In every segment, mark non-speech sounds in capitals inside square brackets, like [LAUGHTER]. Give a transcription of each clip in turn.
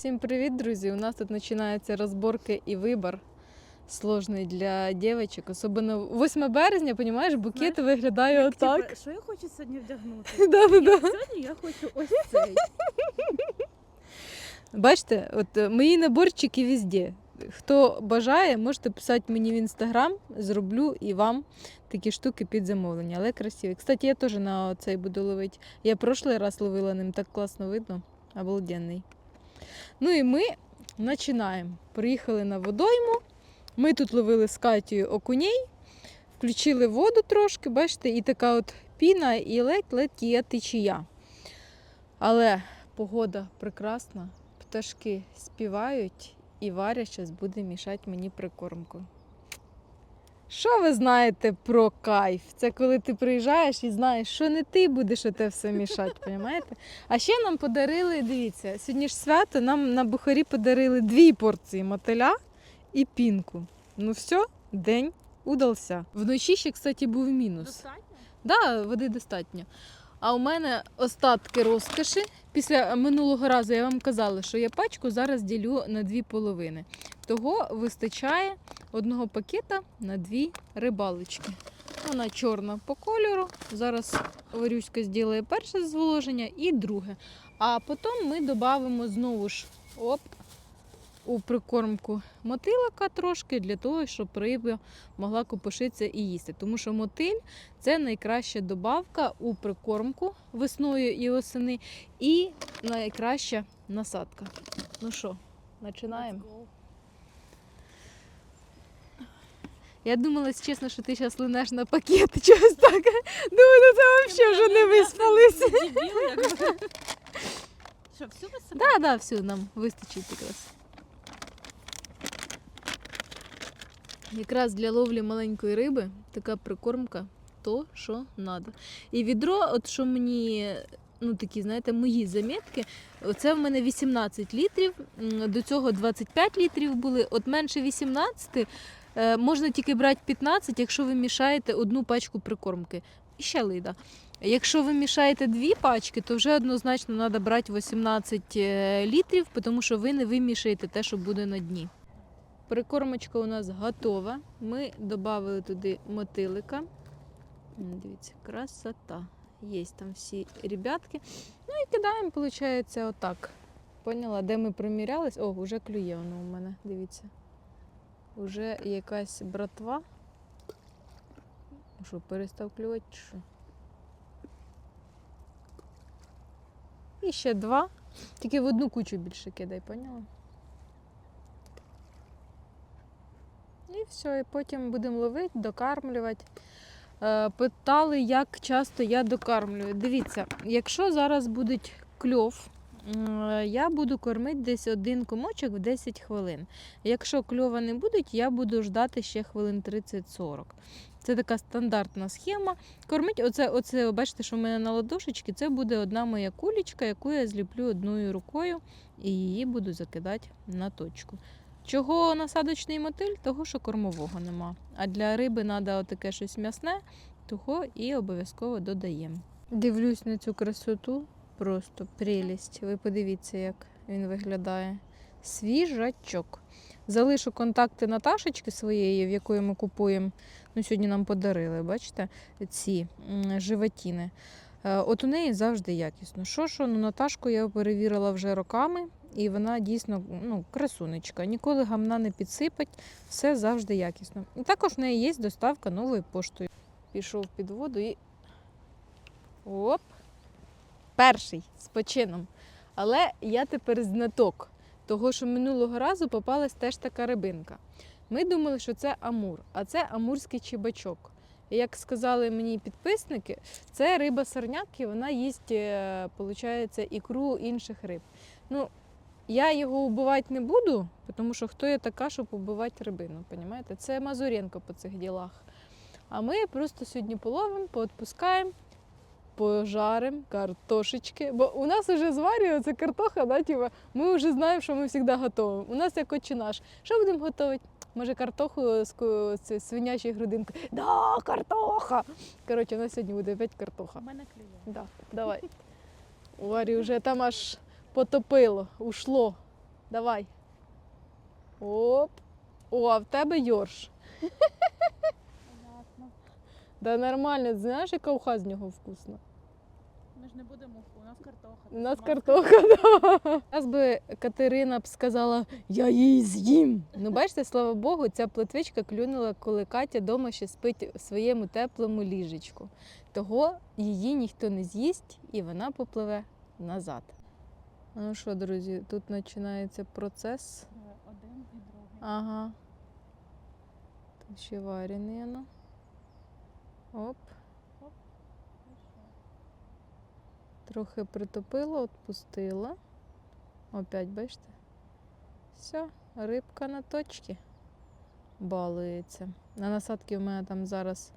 Всім привіт, друзі! У нас тут починаються розборки і вибір сложний для дівчаток. Особливо 8 березня, розумієш, букет виглядає отак. Типа, що я хочу сьогодні вдягнути? [LAUGHS] Да-да-да. Сьогодні я хочу ось цей. [LAUGHS] Бачите, от е, мої наборчики везде. Хто бажає, можете писати мені в інстаграм, зроблю і вам такі штуки під замовлення, але красиві. Кстати, я теж на цей буду ловити. Я прошлий раз ловила ним, так класно видно. Обалденний. Ну і ми починаємо. Приїхали на водойму. Ми тут ловили з Катією окуней, включили воду трошки, бачите, і така от піна, і ледь-ледь є течія. Але погода прекрасна, пташки співають, і Варя зараз буде мішати мені прикормку. Що ви знаєте про кайф? Це коли ти приїжджаєш і знаєш, що не ти будеш оте все мішати, [LAUGHS] розумієте? А ще нам подарили, дивіться, сьогодні ж свято, нам на Бухарі подарили дві порції мотиля і пінку. Ну все, день удався. Вночі ще, кстати, був мінус. Достатньо? Да, води достатньо. А у мене остатки розкоші. Після минулого разу я вам казала, що я пачку зараз ділю на дві половини. Того вистачає одного пакета на дві рибалочки. Вона чорна по кольору. Зараз Варюська зробить перше зволоження і друге. А потім ми додамо знову ж оп, у прикормку мотилика трошки для того, щоб риба могла копошитися і їсти. Тому що мотиль це найкраща добавка у прикормку весною і осени, і найкраща насадка. Ну що, починаємо? Я думала, чесно, що ти зараз линеш на пакет [LAUGHS] чогось так. Думаю, ну це взагалі вже не виспалися. Що, всю? Так, да, все, нам вистачить якраз. Якраз для ловлі маленької риби така прикормка то, що треба. І відро, от що мені, ну такі, знаєте, мої замітки, це в мене 18 літрів, до цього 25 літрів були, от менше 18 е, можна тільки брати 15, якщо ви мішаєте одну пачку прикормки. І ще лида. Якщо ви мішаєте дві пачки, то вже однозначно треба брати 18 е, літрів, тому що ви не вимішаєте те, що буде на дні. Прикормочка у нас готова. Ми додали туди мотилика. Дивіться, красота. Є там всі ребятки. Ну і кидаємо, виходить, отак. Поняла, де ми примірялись? О, вже клює воно у мене, дивіться. Уже якась братва. Що, перестав клювати що? І ще два. Тільки в одну кучу більше кидай, поняла? Все, і потім будемо ловити, докармлювати. Е, Питали, як часто я докармлюю. Дивіться, якщо зараз буде кльов, я буду кормити десь один комочок в 10 хвилин. Якщо кльова не буде, я буду ждати ще хвилин 30-40. Це така стандартна схема. Кормить, оце, оце, бачите, що в мене на ладошечці, це буде одна моя кулечка, яку я зліплю одною рукою і її буду закидати на точку. Чого насадочний мотиль? Того, що кормового нема. А для риби треба таке щось м'ясне, того і обов'язково додаємо. Дивлюсь на цю красоту, просто прелість. Ви подивіться, як він виглядає. Свіжачок. Залишу контакти Наташечки своєї, в якої ми купуємо. Ну, сьогодні нам подарили, бачите, ці животіни. Е, От у неї завжди якісно. Що що, ну Наташку я перевірила вже роками, і вона дійсно ну, красунечка. Ніколи гамна не підсипать, все завжди якісно. І також в неї є доставка новою поштою. Пішов під воду і. Оп! Перший з почином. Але я тепер знаток того, що минулого разу попалась теж така рибинка. Ми думали, що це амур, а це амурський чебачок. Як сказали мені підписники, це риба сорняк, і вона їсть, е, получається, ікру інших риб. Ну, я його убивати не буду, тому що хто я така, щоб убивати рибину, понімаєте? Це Мазуренко по цих ділах. А ми просто сьогодні половимо, поотпускаємо, пожаримо картошечки. Бо у нас вже зварюється картоха, да, тіва, ми вже знаємо, що ми завжди готуємо. У нас як отче наш. Що будемо готувати? Може, картоху з, свинячою грудинкою? Да, картоха! Коротше, у нас сьогодні буде опять картоха. У мене клює. Да, давай. У Варі вже там аж потопило, ушло. Давай. Оп. О, а в тебе йорш. Понятно. Да нормально, знаєш, яка уха з нього вкусна. Ми ж не будемо уху, у нас картоха. У нас картоха. Да. Зараз би Катерина б сказала, я її з'їм. Ну, бачите, слава Богу, ця плетвичка клюнула, коли Катя вдома ще спить в своєму теплому ліжечку. Того її ніхто не з'їсть і вона попливе назад. Ну що, друзі, тут починається процес. Один і другий. Ага. Тут ще варений воно. Оп. Трохи притопила, відпустила. Опять, бачите? Все, рибка на точці балується. На насадці в мене там зараз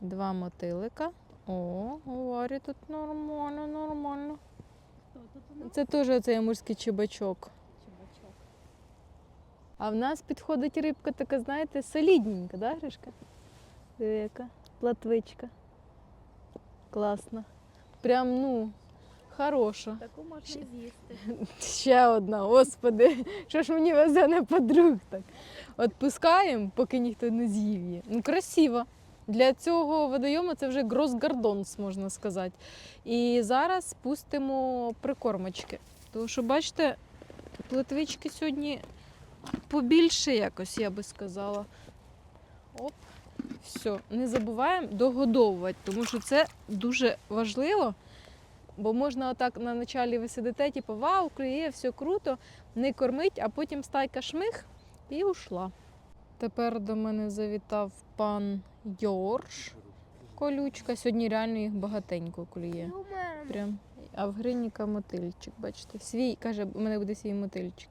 два мотилика. О, Варі тут нормально, нормально. Хто тут у нас? Це теж оцей морський чебачок. Чубачок. А в нас підходить рибка така, знаєте, солідненька, да, Гришка? Диви, яка платвичка. Класна. Прям, ну, хороша. Таку можна з'їсти. [LAUGHS] Ще одна, господи, що ж мені везе на подруг так. Отпускаємо, поки ніхто не з'їв її. Ну, красиво. Для цього водойому це вже гросгардонс, можна сказати. І зараз пустимо прикормочки. Тому що, бачите, плетвички сьогодні побільше якось, я би сказала. Оп. Все, не забуваємо догодовувати, тому що це дуже важливо. Бо можна отак на началі ви сидите, типу, вау, клює, все круто, не кормить, а потім стайка шмих і ушла. Тепер до мене завітав пан Йорш. Колючка. Сьогодні реально їх багатенько клює. Прям. А в гриніка мотильчик, бачите. Свій, каже, у мене буде свій мотильчик.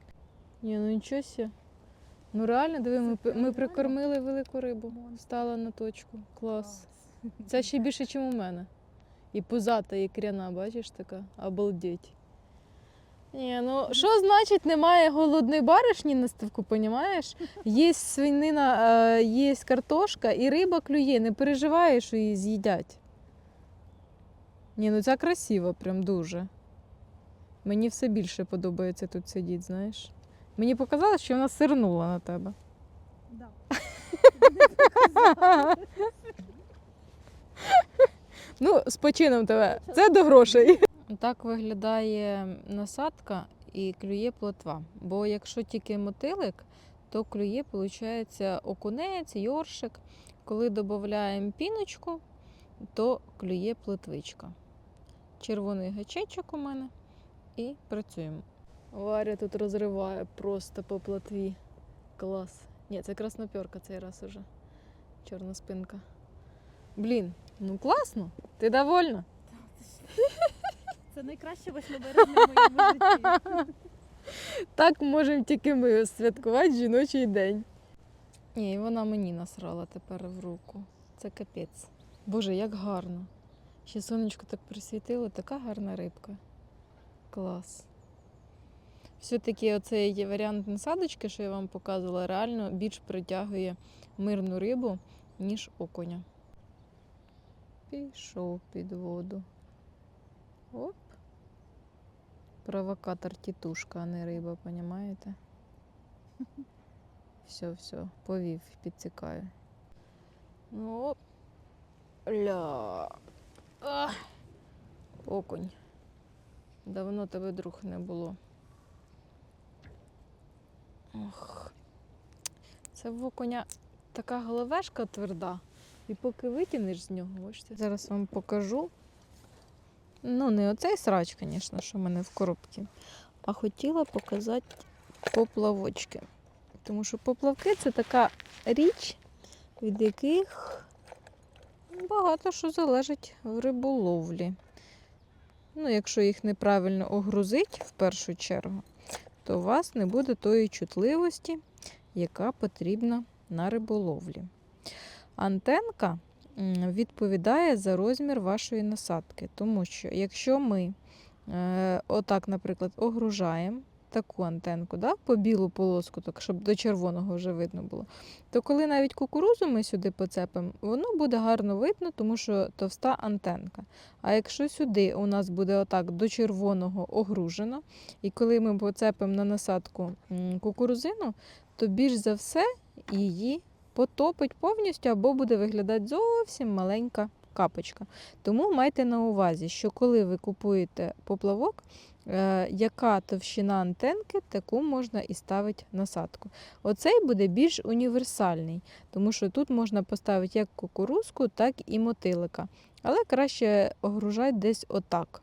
Ні, ну нічого сі. Ну реально, диви, ми, ми прикормили велику рибу. Стала на точку. Клас. Це ще більше, ніж у мене. І пузата, і кряна, бачиш така? Обалдеть. Ні, ну що значить немає голодної баришні на ставку, понімаєш? Є свинина, е, є картошка і риба клює, не переживай, що її з'їдять. Ні, ну це красиво, прям дуже. Мені все більше подобається тут сидіти, знаєш. Мені показалось, що вона сирнула на тебе. Да. [LAUGHS] Ну, з почином тебе. Це до грошей. Так виглядає насадка і клює плотва. Бо якщо тільки мотилик, то клює, виходить, окунець, йоршик. Коли додаємо піночку, то клює плотвичка. Червоний гачечок у мене і працюємо. Варя тут розриває просто по плотві. Клас. Ні, це красноперка цей раз уже. Чорна спинка. Блін, ну класно. Ти довольна? Це найкраще 8 березня в моєму житті. Так можемо тільки ми святкувати жіночий день. Ні, і вона мені насрала тепер в руку. Це капець. Боже, як гарно. Ще сонечко так присвітило, така гарна рибка. Клас. Все-таки оцей варіант насадочки, що я вам показувала, реально більш притягує мирну рибу, ніж окуня. Пішов під воду. Оп. Провокатор тітушка, а не риба, понімаєте? [LAUGHS] Все, все, повів, підцікаю. Ну, оп. ля. Ах. Окунь. Давно тебе друг не було. Ох. Це в окуня така головешка тверда. І поки витягнеш з нього, бачите. Зараз вам покажу. Ну, не оцей срач, звісно, що в мене в коробці. А хотіла показати поплавочки. Тому що поплавки це така річ, від яких багато що залежить в риболовлі. Ну, якщо їх неправильно огрузить в першу чергу, то у вас не буде тої чутливості, яка потрібна на риболовлі. Антенка відповідає за розмір вашої насадки. Тому що якщо ми е, отак, наприклад, огружаємо таку антенку, да? по білу полоску, так, щоб до червоного вже видно було, то коли навіть кукурузу ми сюди поцепимо, воно буде гарно видно, тому що товста антенка. А якщо сюди у нас буде отак до червоного огружено, і коли ми поцепимо на насадку кукурузину, то більш за все її потопить повністю або буде виглядати зовсім маленька капочка. Тому майте на увазі, що коли ви купуєте поплавок, е, яка товщина антенки, таку можна і ставити насадку. Оцей буде більш універсальний, тому що тут можна поставити як кукурузку, так і мотилика. Але краще огружати десь отак.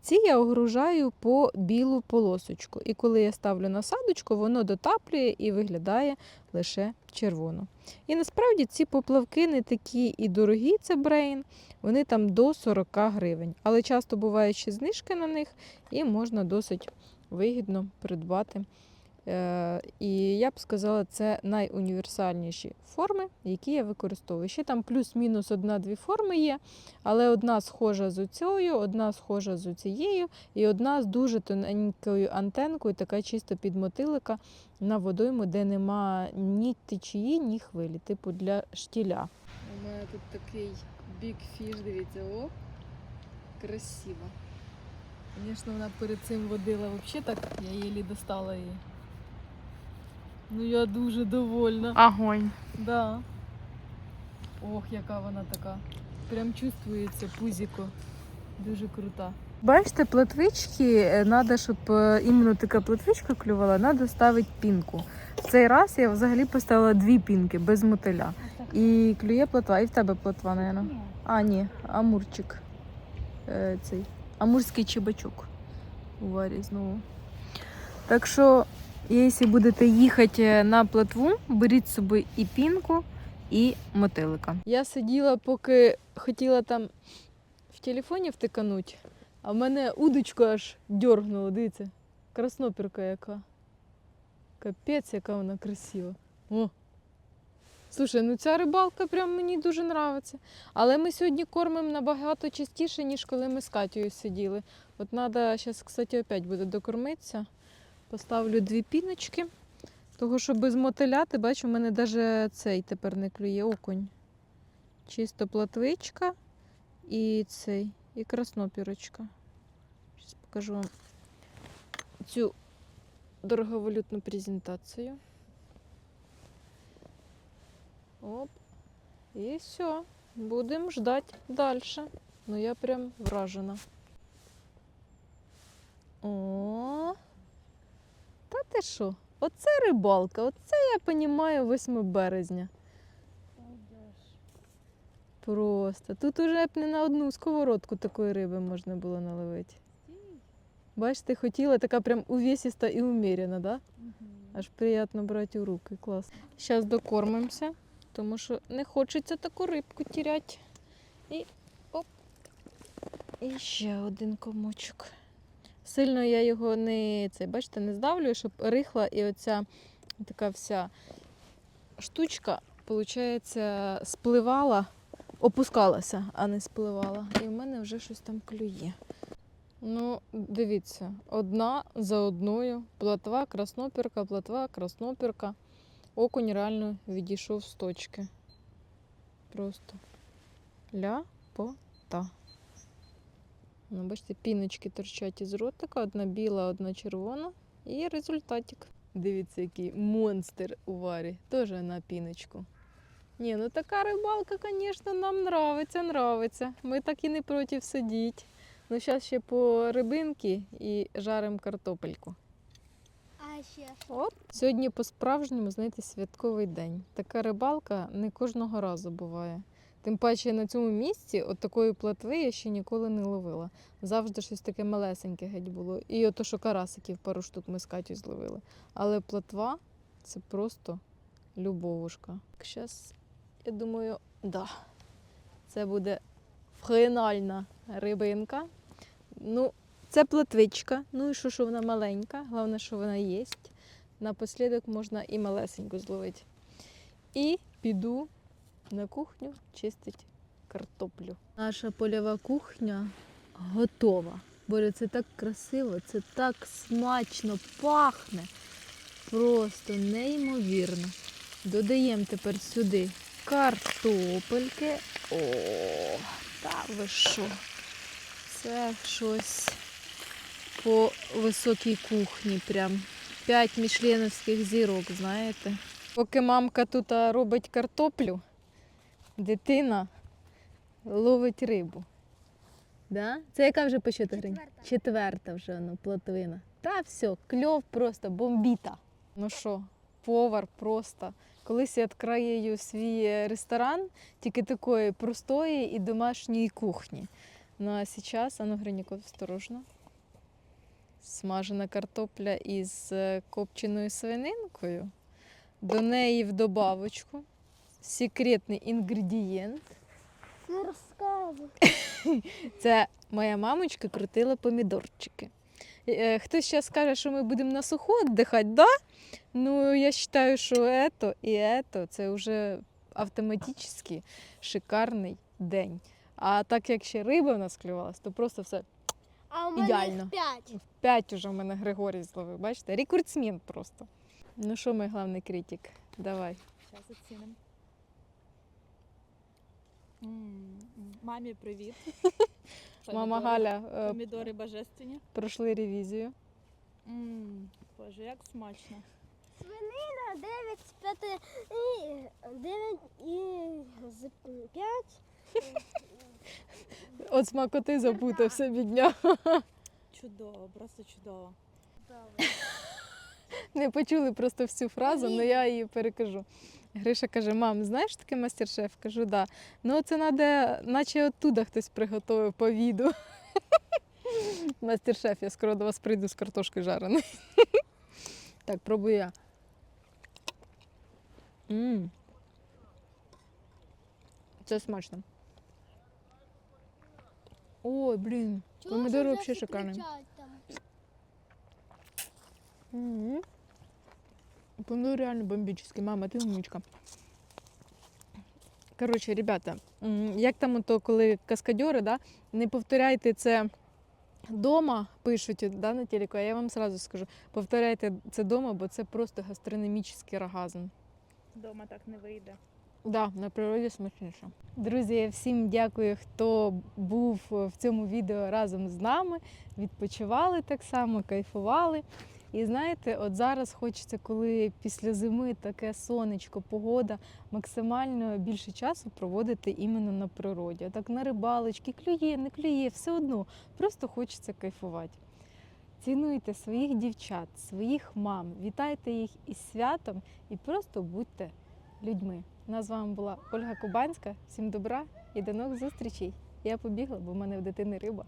Ці я огружаю по білу полосочку. І коли я ставлю насадочку, воно дотаплює і виглядає лише червоно. І насправді ці поплавки не такі і дорогі, це брейн, вони там до 40 гривень. Але часто бувають ще знижки на них, і можна досить вигідно придбати. Е, І я б сказала, це найуніверсальніші форми, які я використовую. Ще там плюс-мінус одна-дві форми є, але одна схожа з оцею, одна схожа з оцією, і одна з дуже тоненькою антенкою, така чисто під мотилика на водойму, де нема ні течії, ні хвилі, типу для штіля. У мене тут такий бік фіш, дивіться, о, красиво. Звісно, вона перед цим водила взагалі так, я її достала її. Ну я дуже довольна. Огонь. Да. Ох, яка вона така. Прям чувствується пузіко. Дуже крута. Бачите, платвички, треба, щоб е, іменно така платвичка клювала, треба ставити пінку. В цей раз я взагалі поставила дві пінки без мотиля. І клює платва, і в тебе платва, мабуть. А, ні, амурчик. Е, цей. Амурський чебачок у варі знову. Так що, якщо будете їхати на платву, беріть з собою і пінку, і мотилика. Я сиділа, поки хотіла там в телефоні втикануть, а в мене удочку аж дьоргнуло, дивіться. Краснопірка яка. Капець, яка вона красива. О! Слушай, ну ця рибалка прям мені дуже нравиться. Але ми сьогодні кормимо набагато частіше, ніж коли ми з Катєю сиділи. От треба зараз, кстати, опять буде докормитися. Поставлю дві піночки. Того, що без мотиля, ти бачиш, у мене навіть цей тепер не клює окунь. Чисто платвичка і цей, і краснопірочка. Зараз покажу вам цю дороговалютну презентацію. Оп. І все. Будемо ждати далі. Ну я прям вражена. О. Та ти що? Оце рибалка, оце я понімаю 8 березня. Просто. Тут уже б не на одну сковородку такої риби можна було наловити. Бачите, хотіла така прям увесиста і уміряна, да? Аж приємно брати у руки. Клас. Зараз докормимося, тому що не хочеться таку рибку тіряти. І оп. І ще один комочок. Сильно я його не це, бачите, не здавлюю, щоб рихла і оця така вся штучка, виходить, спливала, опускалася, а не спливала. І в мене вже щось там клює. Ну, дивіться, одна за одною. Платва, краснопірка, платва, краснопірка. Окунь реально відійшов з точки. Просто ля-по-та. Ну, бачите, піночки торчать із ротика, одна біла, одна червона. І результатик. Дивіться, який монстр у варі. Теж на піночку. Ні, ну така рибалка, звісно, нам нравиться, нравиться. Ми так і не проти сидіти. Ну, зараз ще по рибинки і жаримо картопельку. А ще От сьогодні по-справжньому, знаєте, святковий день. Така рибалка не кожного разу буває. Тим паче на цьому місці от такої платви я ще ніколи не ловила. Завжди щось таке малесеньке геть було. І ото, що карасиків пару штук ми з Катю зловили. Але платва це просто любовушка. Зараз, я думаю, да, це буде фінальна рибинка. Ну, це платвичка. Ну і що, що вона маленька, головне, що вона є. Напослідок можна і малесеньку зловити. І піду на кухню чистити картоплю. Наша польова кухня готова. Боже, це так красиво, це так смачно пахне. Просто неймовірно. Додаємо тепер сюди картопельки. О, та ви що? Це щось по високій кухні. Прям п'ять мішленовських зірок, знаєте. Поки мамка тут робить картоплю, дитина ловить рибу. Да? Це яка вже по счету гривень? Четверта. Четверта вже ну, плотвина. Та все, кльов просто бомбіта. Ну що, повар просто. Колись я відкрию свій е, ресторан тільки такої простої і домашньої кухні. Ну а зараз, а ну осторожно. Смажена картопля із е, копченою свининкою. До неї в добавочку секретний інгредієнт. Не розказуй. [LAUGHS] Це моя мамочка крутила помідорчики. Е, Хтось зараз скаже, що ми будемо на суху віддихати, да? Ну, я вважаю, що ето і ето це вже автоматично шикарний день. А так як ще риба в нас клювалась, то просто все А у мене Ідеально. їх п'ять. п'ять уже в мене Григорій зловив. Бачите, рекордсмен просто. Ну що, мій головний критик? Давай. Зараз оцінимо. М, Мамі привіт. [LAUGHS] Мама Помідори- Галя е, Помідори божественні. пройшли ревізію. М, Боже, як смачно. Свинина 9 з 5 і 9 і з 5. От смакоти запутався бідня. Чудово, просто чудово. Не почули просто всю фразу, але я її перекажу. Гриша каже: мам, знаєш таке мастер-шеф? Кажу, да. Ну це треба, наче оттуда хтось приготував по віду. [LAUGHS] Мастер-шеф, я скоро до вас прийду з картошкою жареною. [LAUGHS] Так, пробую я. М. Це смачно. Ой, блін. Помідори взагалі шикарні. Мгм. Помидор реально бомбический. Мама, ти умничка. Коротше, ребята, як там ото, коли каскадьори, да, не повторяйте це вдома, пишуть да, на телеку, а я вам сразу скажу, повторяйте це вдома, бо це просто гастрономічний оргазм. Дома так не вийде. Да, на природі смачніше. Друзі, я всім дякую, хто був в цьому відео разом з нами. Відпочивали так само, кайфували. І знаєте, от зараз хочеться, коли після зими таке сонечко, погода, максимально більше часу проводити іменно на природі. Так на рибалочки, клює, не клює, все одно. Просто хочеться кайфувати. Цінуйте своїх дівчат, своїх мам, вітайте їх із святом і просто будьте людьми. У нас з вами була Ольга Кубанська. Всім добра і до нових зустрічей. Я побігла, бо в мене в дитини риба.